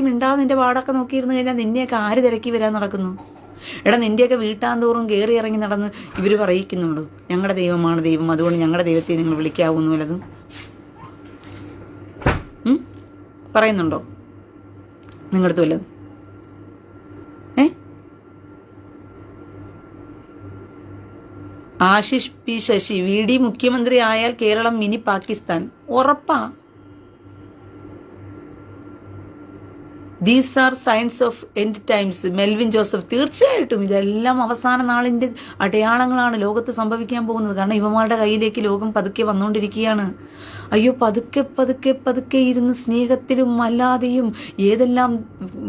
മിണ്ടാതെ നിന്റെ പാടൊക്കെ നോക്കിയിരുന്നു കഴിഞ്ഞാൽ നിന്നെയൊക്കെ ആര് തിരക്കി വരാൻ നടക്കുന്നു? എടാ നിന്റെയൊക്കെ വീട്ടാന്തോറും കയറി ഇറങ്ങി നടന്ന് ഇവർ പറയിക്കുന്നുള്ളൂ ഞങ്ങളുടെ ദൈവമാണ് ദൈവം. അതുകൊണ്ട് ഞങ്ങളുടെ ദൈവത്തെ നിങ്ങൾ വിളിക്കാവുന്നു വല്ലതും. പറയുന്നുണ്ടോ? നിങ്ങളുടെ വല്ലതും. Ashish P Sasi V D മുഖ്യമന്ത്രി ആയാൽ കേരളം മിനി പാകിസ്ഥാൻ. ഉറപ്പാ. These are signs of end times Melvin Joseph തീർച്ചയായിട്ടും ഇതെല്ലാം അവസാന നാളിന്റെ അടയാളങ്ങളാണ് ലോകത്ത് സംഭവിക്കാൻ പോകുന്നത്. കാരണം ഇവമാരുടെ കയ്യിലേക്ക് ലോകം പതുക്കെ വന്നുകൊണ്ടിരിക്കുകയാണ്. അയ്യോ പതുക്കെ പതുക്കെ പതുക്കെ ഇരുന്ന് സ്നേഹത്തിലും അല്ലാതെയും ഏതെല്ലാം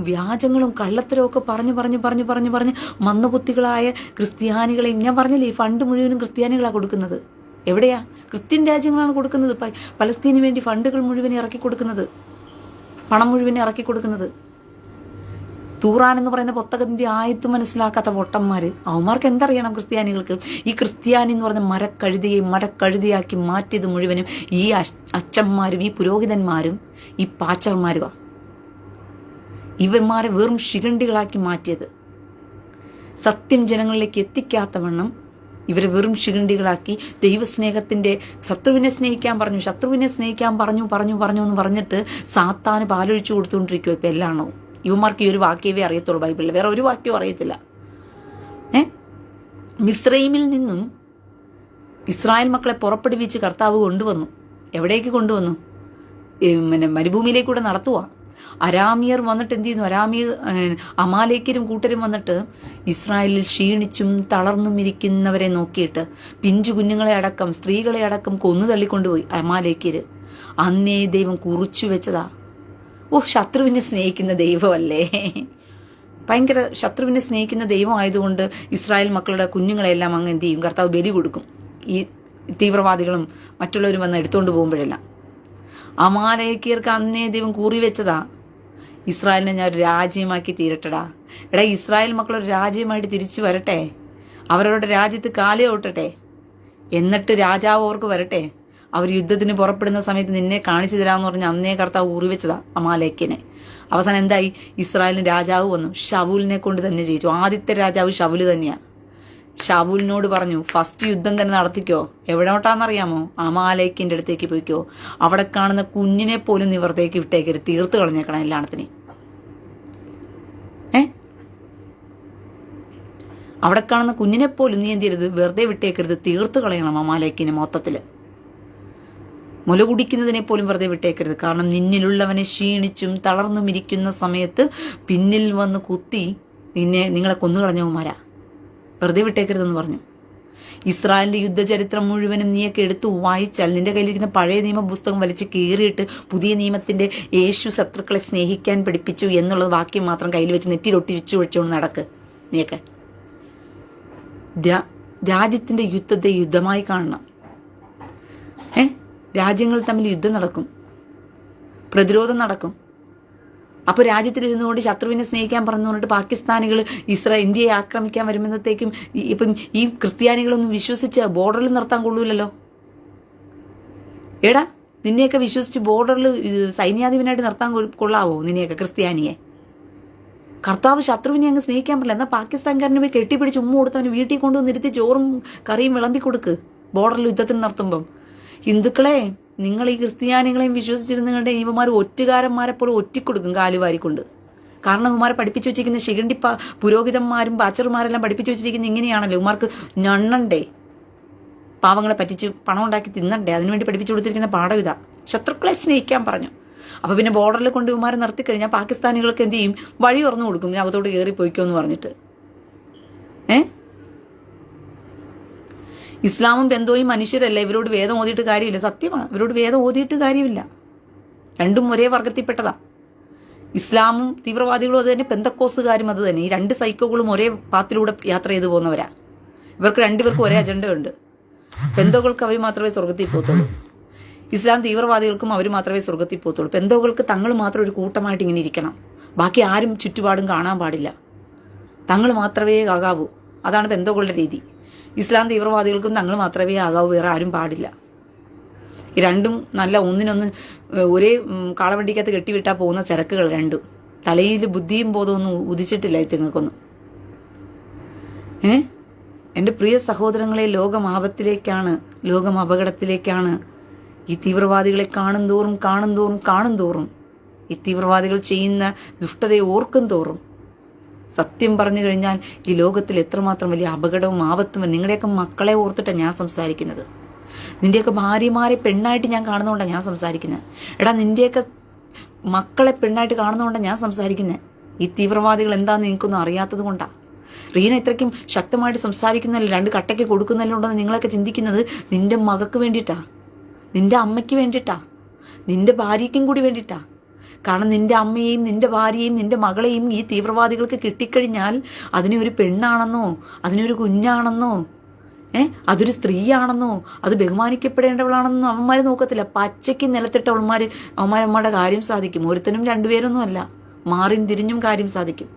വ്യാജങ്ങളും കള്ളത്തരവും ഒക്കെ പറഞ്ഞു പറഞ്ഞു പറഞ്ഞു പറഞ്ഞു പറഞ്ഞ് മന്ദബുദ്ധികളായ ക്രിസ്ത്യാനികളെയും ഞാൻ പറഞ്ഞില്ലേ ഈ ഫണ്ട് മുഴുവനും ക്രിസ്ത്യാനികളാണ് കൊടുക്കുന്നത്. എവിടെയാ? ക്രിസ്ത്യൻ രാജ്യങ്ങളാണ് കൊടുക്കുന്നത്. പലസ്തീനു വേണ്ടി ഫണ്ടുകൾ മുഴുവൻ ഇറക്കി കൊടുക്കുന്നത്. പണം മുഴുവൻ ഇറക്കി കൊടുക്കുന്നത്. തൂറാൻ എന്ന് പറയുന്ന പുസ്തകത്തിന്റെ ആയത്ത് മനസ്സിലാക്കാത്ത പൊട്ടന്മാർ അവന്മാർക്ക് എന്തറിയണം ക്രിസ്ത്യാനികൾക്ക്? ഈ ക്രിസ്ത്യാനി എന്ന് പറയുന്ന മരക്കഴുതിയെ മരക്കഴുതിയാക്കി മാറ്റിയത് മുഴുവനും ഈ അച്ഛന്മാരും ഈ പുരോഹിതന്മാരും ഈ പാച്ചർമാരുമാണ് ഇവന്മാരെ വെറും ശിഖണ്ഡികളാക്കി മാറ്റിയത്. സത്യം ജനങ്ങളിലേക്ക് എത്തിക്കാത്തവണ്ണം ഇവരെ വെറും ശിഖണ്ഡികളാക്കി ദൈവസ്നേഹത്തിന്റെ ശത്രുവിനെ സ്നേഹിക്കാൻ പറഞ്ഞു ശത്രുവിനെ സ്നേഹിക്കാൻ പറഞ്ഞു പറഞ്ഞു പറഞ്ഞു എന്ന് പറഞ്ഞിട്ട് സാത്താന് പാലൊഴിച്ചു കൊടുത്തുകൊണ്ടിരിക്കുമോ ഇപ്പൊ എല്ലാണോ ഇവന്മാർക്ക് ഈ ഒരു വാക്യവേ അറിയത്തുള്ളൂ ബൈബിളിൽ. വേറെ ഒരു വാക്യവും അറിയത്തില്ല. ഏ? മിസ്രൈമിൽ നിന്നും ഇസ്രായേൽ മക്കളെ പുറപ്പെടുവിച്ച് കർത്താവ് കൊണ്ടുവന്നു. എവിടേക്ക് കൊണ്ടുവന്നു? പിന്നെ മരുഭൂമിയിലേക്കൂടെ നടത്തുക അരാമിയർ വന്നിട്ട് എന്ത് ചെയ്യുന്നു? അരാമിയർ അമാലേക്കരും കൂട്ടരും വന്നിട്ട് ഇസ്രായേലിൽ ക്ഷീണിച്ചും തളർന്നും ഇരിക്കുന്നവരെ നോക്കിയിട്ട് പിഞ്ചു കുഞ്ഞുങ്ങളെ അടക്കം സ്ത്രീകളെ അടക്കം കൊന്നു തള്ളിക്കൊണ്ടുപോയി അമാലേക്കര് അന്നേ ദൈവം കുറിച്ചു വെച്ചതാ. ഓ ശത്രുവിനെ സ്നേഹിക്കുന്ന ദൈവമല്ലേ? ഭയങ്കര ശത്രുവിനെ സ്നേഹിക്കുന്ന ദൈവമായതുകൊണ്ട് ഇസ്രായേൽ മക്കളുടെ കുഞ്ഞുങ്ങളെല്ലാം അങ്ങ് എന്ത് ചെയ്യും? കർത്താവ് ബലി കൊടുക്കും. ഈ തീവ്രവാദികളും മറ്റുള്ളവരും വന്ന് എടുത്തുകൊണ്ട് പോകുമ്പോഴെല്ലാം. അമാലേക്കിയർക്ക് അന്നേ ദൈവം കൂറി വെച്ചതാ. ഇസ്രായേലിനെ ഞാൻ ഒരു രാജ്യമാക്കി തീരട്ടടാ. എടാ ഇസ്രായേൽ മക്കൾ ഒരു രാജ്യമായിട്ട് തിരിച്ചു വരട്ടെ. അവരവരുടെ രാജ്യത്ത് കാലേ ഓട്ടട്ടെ എന്നിട്ട് രാജാവ് അവർക്ക് വരട്ടെ. അവർ യുദ്ധത്തിന് പുറപ്പെടുന്ന സമയത്ത് നിന്നെ കാണിച്ചു തരാമെന്ന് പറഞ്ഞ് അന്നേ കർത്താവ് ഉറിവെച്ചതാ അമാലേക്കിനെ അവസാനം എന്തായി? ഇസ്രായേലിന് രാജാവ് വന്നു. ഷവൂലിനെ കൊണ്ട് തന്നെ ജയിച്ചു. ആദ്യത്തെ രാജാവ് ഷവൂൽ തന്നെയാണ് ഷാവൂലിനോട് പറഞ്ഞു ഫസ്റ്റ് യുദ്ധം തന്നെ നടത്തിക്കോ. എവിടോട്ടാന്നറിയാമോ അമാലേക്കിന്റെ അടുത്തേക്ക് പോയിക്കോ. അവിടെ കാണുന്ന കുഞ്ഞിനെ പോലും നിവർത്തേക്ക് വിട്ടേക്കരുത്. തീർത്ത് കളഞ്ഞേക്കണം എല്ലാണത്തിനെ ഏ? അവിടെ കാണുന്ന കുഞ്ഞിനെ പോലും നീ എന്ത് ചെയ്യരുത്? വെറുതെ വിട്ടേക്കരുത്. തീർത്ത് കളയണം അമാലേക്കിന് മൊത്തത്തിൽ. മുല കുടിക്കുന്നതിനെ പോലും വെറുതെ വിട്ടേക്കരുത്. കാരണം നിന്നിലുള്ളവനെ ക്ഷീണിച്ചും തളർന്നും ഇരിക്കുന്ന സമയത്ത് പിന്നിൽ വന്ന് കുത്തി നിന്നെ നിങ്ങളെ കൊന്നുകളഞ്ഞവന്മാരാ വെറുതെ വിട്ടേക്കരുതെന്ന് പറഞ്ഞു. ഇസ്രായേലിന്റെ യുദ്ധചരിത്രം മുഴുവനും നീയൊക്കെ എടുത്തു വായിച്ചാൽ നിന്റെ കയ്യിലിരിക്കുന്ന പഴയ നിയമ പുസ്തകം വലിച്ച് കീറിയിട്ട് പുതിയ നിയമത്തിന്റെ യേശു ശത്രുക്കളെ സ്നേഹിക്കാൻ പഠിപ്പിച്ചു എന്നുള്ള വാക്യം മാത്രം കയ്യിൽ വെച്ച് നെറ്റിലൊട്ടി വെച്ചു വെച്ചുകൊണ്ട് നടക്ക്. നീയൊക്കെ. രാജ്യത്തിന്റെ യുദ്ധത്തെ യുദ്ധമായി കാണണം. ഏ? രാജ്യങ്ങൾ തമ്മിൽ യുദ്ധം നടക്കും. പ്രതിരോധം നടക്കും. അപ്പൊ രാജ്യത്തിലിരുന്നു കൊണ്ട് ശത്രുവിനെ സ്നേഹിക്കാൻ പറഞ്ഞു പറഞ്ഞിട്ട് പാകിസ്ഥാനികൾ ഇസ്രാ ഇന്ത്യയെ ആക്രമിക്കാൻ വരുമ്പോഴത്തേക്കും ഇപ്പം ഈ ക്രിസ്ത്യാനികളൊന്നും വിശ്വസിച്ച് ബോർഡറിൽ നിർത്താൻ കൊള്ളൂലല്ലോ. എടാ നിന്നെയൊക്കെ വിശ്വസിച്ച് ബോർഡറിൽ സൈന്യാധിപനായിട്ട് നിർത്താൻ കൊള്ളാവോ നിന്നെയൊക്കെ ക്രിസ്ത്യാനിയെ? കർത്താവ് ശത്രുവിനെ അങ്ങ് സ്നേഹിക്കാൻ പറ്റില്ല. എന്നാൽ പാകിസ്ഥാൻകാരനെ പോയി കെട്ടിപ്പിടിച്ച് ഉമ്മ കൊടുത്തവന് വീട്ടിൽ കൊണ്ടുവന്നിരുത്തി ചോറും കറിയും വിളമ്പി കൊടുക്ക്. ബോർഡറിൽ യുദ്ധത്തിന് നിർത്തുമ്പം. ഹിന്ദുക്കളെ നിങ്ങൾ ഈ ക്രിസ്ത്യാനികളെയും വിശ്വസിച്ചിരുന്ന നിങ്ങളുടെ ഇവന്മാർ ഒറ്റുകാരന്മാരെ പോലെ ഒറ്റിക്കൊടുക്കും കാലുവാരിക്കൊണ്ട്. കാരണം ഇവന്മാരെ പഠിപ്പിച്ചു വെച്ചിരിക്കുന്ന ശിഖണ്ഡി പുരോഹിതന്മാരും ബാച്ചർമാരെല്ലാം പഠിപ്പിച്ചു വെച്ചിരിക്കുന്ന ഇങ്ങനെയാണല്ലോ. ഇവന്മാർക്ക് ഞണ്ണണ്ടേ. പാവങ്ങളെ പറ്റിച്ച് പണം ഉണ്ടാക്കി തിന്നണ്ടേ. അതിനുവേണ്ടി പഠിപ്പിച്ചു കൊടുത്തിരിക്കുന്ന പാഠം ഇതാ. ശത്രുക്കളെ സ്നേഹിക്കാൻ പറഞ്ഞു. അപ്പൊ പിന്നെ ബോർഡറിൽ കൊണ്ട് ഇവന്മാരെ നിർത്തി കഴിഞ്ഞാൽ പാകിസ്ഥാനികൾക്ക് എന്ത് ചെയ്യും? വഴി ഉറന്നു കൊടുക്കും. "നീ അകത്തോട്ട് കയറി പോയിക്കോ എന്ന് പറഞ്ഞിട്ട്. ഏ? ഇസ്ലാമും ബന്ധവും മനുഷ്യരല്ല? ഇവരോട് വേദം ഓതിയിട്ട് കാര്യമില്ല. സത്യമാണ് ഇവരോട് വേദം ഓതിയിട്ട് കാര്യമില്ല. രണ്ടും ഒരേ വർഗത്തിൽപ്പെട്ടതാ. ഇസ്ലാമും തീവ്രവാദികളും അത് തന്നെ. പെന്തക്കോസുകാരും അത് തന്നെ. ഈ രണ്ട് സൈക്കോകളും ഒരേ പാത്തിലൂടെ യാത്ര ചെയ്തു പോകുന്നവരാ. ഇവർക്ക് രണ്ടുപേർക്കും ഒരേ അജണ്ട ഉണ്ട്. പെന്തോകൾക്ക് അവർ മാത്രമേ സ്വർഗത്തിൽ പോകത്തുള്ളൂ. ഇസ്ലാം തീവ്രവാദികൾക്കും അവർ മാത്രമേ സ്വർഗത്തിൽ പോകത്തുള്ളൂ. പെന്തോകൾക്ക് തങ്ങൾ മാത്രം ഒരു കൂട്ടമായിട്ട് ഇങ്ങനെ ഇരിക്കണം. ബാക്കി ആരും ചുറ്റുപാടും കാണാൻ പാടില്ല. തങ്ങൾ മാത്രമേ ആകാവൂ. അതാണ് പെന്തോകളുടെ രീതി. ഇസ്ലാം തീവ്രവാദികൾക്കും തങ്ങൾ മാത്രമേ ആകാവൂ വേറെ ആരും പാടില്ല. രണ്ടും നല്ല ഒന്നിനൊന്ന് ഒരേ കാളവണ്ടിക്കകത്ത് കെട്ടിവിട്ടാൽ പോകുന്ന ചരക്കുകൾ രണ്ടും. തലയിൽ ബുദ്ധിയും ബോധമൊന്നും ഉദിച്ചിട്ടില്ല ഇത്തങ്ങൾക്കൊന്നും ഏ എന്റെ പ്രിയ സഹോദരങ്ങളെ ലോകം ആപത്തിലേക്കാണ് ലോകം അപകടത്തിലേക്കാണ്. ഈ തീവ്രവാദികളെ കാണും തോറും കാണും തോറും കാണും തോറും ഈ തീവ്രവാദികൾ ചെയ്യുന്ന ദുഷ്ടതയെ ഓർക്കും തോറും. സത്യം പറഞ്ഞു കഴിഞ്ഞാൽ ഈ ലോകത്തിൽ എത്രമാത്രം വലിയ അപകടവും ആപത്തും നിങ്ങളുടെയൊക്കെ മക്കളെ ഓർത്തിട്ടാണ് ഞാൻ സംസാരിക്കുന്നത്. നിന്റെയൊക്കെ ഭാര്യമാരെ പെണ്ണായിട്ട് ഞാൻ കാണുന്നതുകൊണ്ടാണ് ഞാൻ സംസാരിക്കുന്നത് എടാ നിന്റെയൊക്കെ മക്കളെ പെണ്ണായിട്ട് കാണുന്നതുകൊണ്ടാണ് ഞാൻ സംസാരിക്കുന്നത് ഈ തീവ്രവാദികൾ എന്താണെന്ന് നിങ്ങൾക്കൊന്നും അറിയാത്തത് കൊണ്ടാണ് റീന ഇത്രയ്ക്കും ശക്തമായിട്ട് സംസാരിക്കുന്നല്ലോ രണ്ട് കട്ടയ്ക്ക് കൊടുക്കുന്നല്ലോ ഉണ്ടെന്ന് നിങ്ങളൊക്കെ ചിന്തിക്കുന്നത് നിന്റെ മകക്ക് വേണ്ടിയിട്ടാ നിന്റെ അമ്മയ്ക്ക് വേണ്ടിയിട്ടാ നിന്റെ ഭാര്യയ്ക്കും കൂടി വേണ്ടിയിട്ടാ കാരണം നിന്റെ അമ്മയെയും നിന്റെ ഭാര്യയെയും നിന്റെ മകളെയും ഈ തീവ്രവാദികൾക്ക് കിട്ടിക്കഴിഞ്ഞാൽ അതിനെ ഒരു പെണ്ണാണെന്നോ അതിനൊരു കുഞ്ഞാണെന്നോ ഏ അതൊരു സ്ത്രീയാണെന്നോ അത് ബഹുമാനിക്കപ്പെടേണ്ടവളാണെന്നോ അവന്മാർ നോക്കത്തില്ല. പച്ചയ്ക്ക് നിലത്തിട്ട് അവന്മാർ അവന്മാരമ്മയുടെ കാര്യം സാധിക്കും. ഒരുത്തനും രണ്ടുപേരൊന്നും അല്ല മാറിയും തിരിഞ്ഞും കാര്യം സാധിക്കും.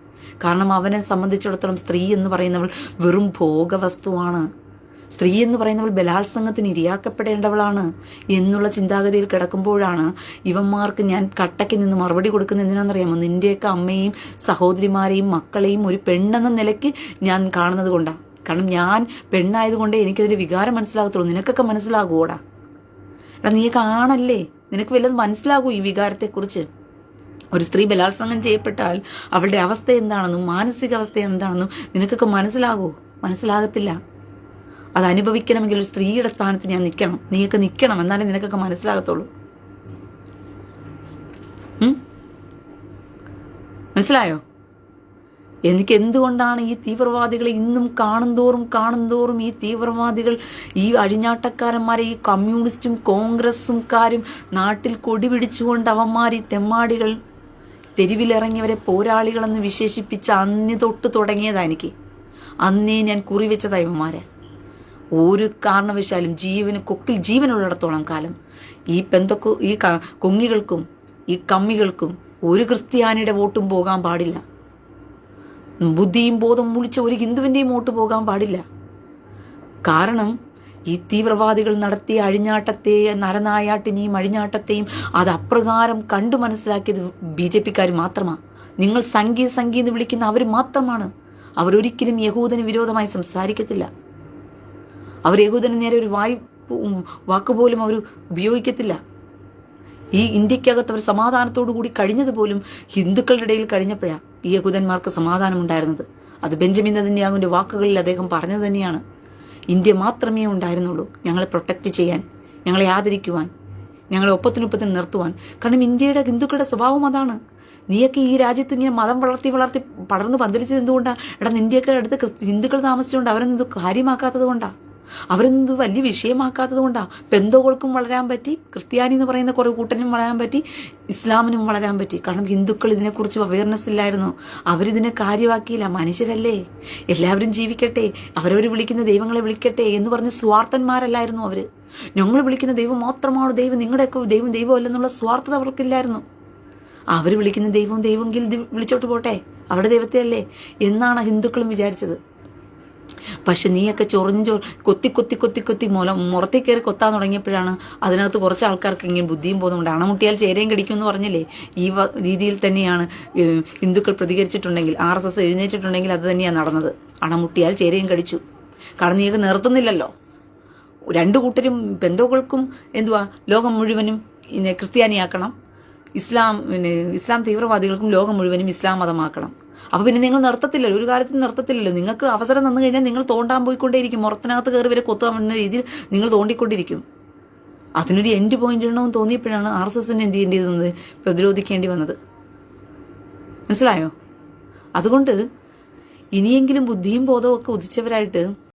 കാരണം അവനെ സംബന്ധിച്ചിടത്തോളം സ്ത്രീ എന്ന് പറയുന്നവൾ വെറും ഭോഗവസ്തുവാണ്. സ്ത്രീ എന്ന് പറയുന്നവൾ ബലാത്സംഗത്തിന് ഇരയാക്കപ്പെടേണ്ടവളാണ് എന്നുള്ള ചിന്താഗതിയിൽ കിടക്കുമ്പോഴാണ് ഇവന്മാർക്ക് ഞാൻ കട്ടയ്ക്ക് നിന്ന് മറുപടി കൊടുക്കുന്ന എന്തിനാണെന്നറിയാമോ? നിന്റെയൊക്കെ അമ്മയും സഹോദരിമാരെയും മക്കളെയും ഒരു പെണ്ണെന്ന നിലയ്ക്ക് ഞാൻ കാണുന്നത് കൊണ്ടാണ് കാരണം ഞാൻ പെണ്ണായതുകൊണ്ടേ എനിക്കതിന്റെ വികാരം മനസ്സിലാകത്തുള്ളൂ. നിനക്കൊക്കെ മനസ്സിലാകൂടാ എടാ നീ കാണല്ലേ നിനക്ക് വല്ലതും മനസ്സിലാകൂ ഈ വികാരത്തെക്കുറിച്ച്? ഒരു സ്ത്രീ ബലാത്സംഗം ചെയ്യപ്പെട്ടാൽ അവളുടെ അവസ്ഥ എന്താണെന്നും മാനസികാവസ്ഥ എന്താണെന്നും നിനക്കൊക്കെ മനസ്സിലാകൂ? മനസ്സിലാകത്തില്ല. അത് അനുഭവിക്കണമെങ്കിൽ ഒരു സ്ത്രീയുടെ സ്ഥാനത്ത് ഞാൻ നിൽക്കണം. നീയൊക്കെ നിൽക്കണം. എന്നാലേ നിനക്കൊക്കെ മനസ്സിലാകത്തുള്ളൂ. മനസ്സിലായോ? എനിക്ക് എന്തുകൊണ്ടാണ് ഈ തീവ്രവാദികളെ ഇന്നും കാണുന്തോറും കാണുന്തോറും ഈ തീവ്രവാദികൾ ഈ അഴിഞ്ഞാട്ടക്കാരന്മാരെ ഈ കമ്മ്യൂണിസ്റ്റും കോൺഗ്രസുംകാരും നാട്ടിൽ കൊടി പിടിച്ചുകൊണ്ട് അവന്മാർ ഈ തെമ്മാടികൾ തെരുവിലിറങ്ങിയവരെ പോരാളികളെന്ന് വിശേഷിപ്പിച്ച അന്ന് തൊട്ട് തുടങ്ങിയതാ എനിക്ക്. അന്നേ ഞാൻ കുറിവെച്ചതാ ഇവന്മാരെ. ഒരു കാരണവശാലും ജീവന് കൊക്കിൽ ജീവനുള്ളിടത്തോളം കാലം ഈ പെന്തക്കു ഈ കൊങ്ങികൾക്കും ഈ കമ്മികൾക്കും ഒരു ക്രിസ്ത്യാനിയുടെ വോട്ടും പോകാൻ പാടില്ല. ബുദ്ധിയും ബോധം മുളിച്ച ഒരു ഹിന്ദുവിന്റെയും വോട്ട് പോകാൻ പാടില്ല. കാരണം ഈ തീവ്രവാദികൾ നടത്തിയ അഴിഞ്ഞാട്ടത്തെ നരനായാട്ടിനെയും അഴിഞ്ഞാട്ടത്തെയും അത് അപ്രകാരം കണ്ടു മനസ്സിലാക്കിയത് ബി ജെ പിക്കാർ മാത്രമാണ് നിങ്ങൾ സംഗീത സംഗീതം എന്ന് വിളിക്കുന്ന അവർ മാത്രമാണ്. അവരൊരിക്കലും യഹൂദന് വിരോധമായി സംസാരിക്കത്തില്ല. അവർ യഹൂദന് നേരെ ഒരു വായ് വാക്ക് വാക്കുപോലും അവർ ഉപയോഗിക്കത്തില്ല. ഈ ഇന്ത്യക്കകത്ത് അവർ സമാധാനത്തോടു കൂടി കഴിഞ്ഞത് പോലും ഹിന്ദുക്കളുടെ ഇടയിൽ കഴിഞ്ഞപ്പോഴാണ് ഈ യഹൂദന്മാർക്ക് സമാധാനം ഉണ്ടായിരുന്നത് അത് ബെഞ്ചമിൻ നെതന്യാഹുവിന്റെ വാക്കുകളിൽ അദ്ദേഹം പറഞ്ഞത് തന്നെയാണ്. ഇന്ത്യ മാത്രമേ ഉണ്ടായിരുന്നുള്ളൂ ഞങ്ങളെ പ്രൊട്ടക്റ്റ് ചെയ്യാൻ ഞങ്ങളെ ആദരിക്കുവാൻ ഞങ്ങളെ ഒപ്പത്തിനൊപ്പത്തിന് നിർത്തുവാൻ. കാരണം ഇന്ത്യയുടെ ഹിന്ദുക്കളുടെ സ്വഭാവം അതാണ്. നീയൊക്കെ ഈ രാജ്യത്ത് ഇങ്ങനെ മതം വളർത്തി വളർത്തി പടർന്ന് പന്തലിച്ചത് എന്തുകൊണ്ടാണ് എടാ നിന്റെയൊക്കെ അടുത്ത് ഹിന്ദുക്കൾ താമസിച്ചുകൊണ്ട് അവരൊന്നും ഇത് കാര്യമാക്കാത്തത് കൊണ്ടാ. അവരൊന്നും വലിയ വിഷയമാക്കാത്തത് കൊണ്ടാ? പെന്തോകൾക്കും വളരാൻ പറ്റി ക്രിസ്ത്യാനി എന്ന് പറയുന്ന കുറേ കൂട്ടനും വളരാൻ പറ്റി ഇസ്ലാമിനും വളരാൻ പറ്റി. കാരണം ഹിന്ദുക്കൾ ഇതിനെക്കുറിച്ച് അവയർനെസ് ഇല്ലായിരുന്നു. അവരിതിനെ കാര്യമാക്കിയില്ല. മനുഷ്യരല്ലേ. എല്ലാവരും ജീവിക്കട്ടെ. അവരവർ വിളിക്കുന്ന ദൈവങ്ങളെ വിളിക്കട്ടെ എന്ന് പറഞ്ഞ് സ്വാർത്ഥന്മാരല്ലായിരുന്നു അവർ. ഞങ്ങൾ വിളിക്കുന്ന ദൈവം മാത്രമാണ് ദൈവം? നിങ്ങളുടെയൊക്കെ ദൈവം ദൈവമല്ലെന്നുള്ള സ്വാർത്ഥത അവർക്കില്ലായിരുന്നു. അവർ വിളിക്കുന്ന ദൈവം ദൈവമെങ്കിൽ വിളിച്ചോട്ട് പോട്ടെ. അവരുടെ ദൈവത്തെ അല്ലേ? എന്നാണ് ഹിന്ദുക്കളും വിചാരിച്ചത്. പക്ഷെ നീയൊക്കെ ചൊറിഞ്ഞു കൊത്തി കൊത്തി കൊത്തി കൊത്തി മുല മുറത്തിൽ കയറി കൊത്താൻ തുടങ്ങിയപ്പോഴാണ് അതിനകത്ത് കുറച്ച് ആൾക്കാർക്ക് ഇങ്ങനെ ബുദ്ധിയും പോകുന്നുണ്ട് അണമുട്ടിയാൽ ചേരയും കടിക്കും എന്ന് പറഞ്ഞില്ലേ? ഈ രീതിയിൽ തന്നെയാണ് ഹിന്ദുക്കൾ പ്രതികരിച്ചിട്ടുണ്ടെങ്കിൽ ആർ എസ് എസ് എഴുന്നേറ്റിട്ടുണ്ടെങ്കിൽ അത് തന്നെയാണ് നടന്നത്. അണമുട്ടിയാൽ ചേരയും കടിച്ചു. കാരണം നീയൊക്കെ നിർത്തുന്നില്ലല്ലോ. രണ്ടു കൂട്ടരും ബന്ധുക്കൾക്കും എന്തുവാ? ലോകം മുഴുവനും ക്രിസ്ത്യാനിയാക്കണം. ഇസ്ലാം പിന്നെ ഇസ്ലാം തീവ്രവാദികൾക്കും ലോകം മുഴുവനും ഇസ്ലാം മതമാക്കണം. അപ്പൊ പിന്നെ നിങ്ങൾ നിർത്തത്തില്ലല്ലോ ഒരു കാലത്തും നിർത്തത്തില്ലല്ലോ. നിങ്ങൾക്ക് അവസരം തന്നു കഴിഞ്ഞാൽ നിങ്ങൾ തോണ്ടാൻ പോയിക്കൊണ്ടേയിരിക്കും. മുറത്തിനകത്ത് കയറി വരെ കൊത്തുക രീതിയിൽ നിങ്ങൾ തോണ്ടിക്കൊണ്ടിരിക്കും. അതിനൊരു എൻഡ് പോയിന്റ് ഉണ്ടെന്ന് തോന്നിയപ്പോഴാണ് ആർ എസ് എസിന് എന്ത് ചെയ്യേണ്ടി വന്നത്? പ്രതിരോധിക്കേണ്ടി വന്നത്. മനസ്സിലായോ? അതുകൊണ്ട് ഇനിയെങ്കിലും ബുദ്ധിയും ബോധവും ഒക്കെ ഉദിച്ചവരായിട്ട്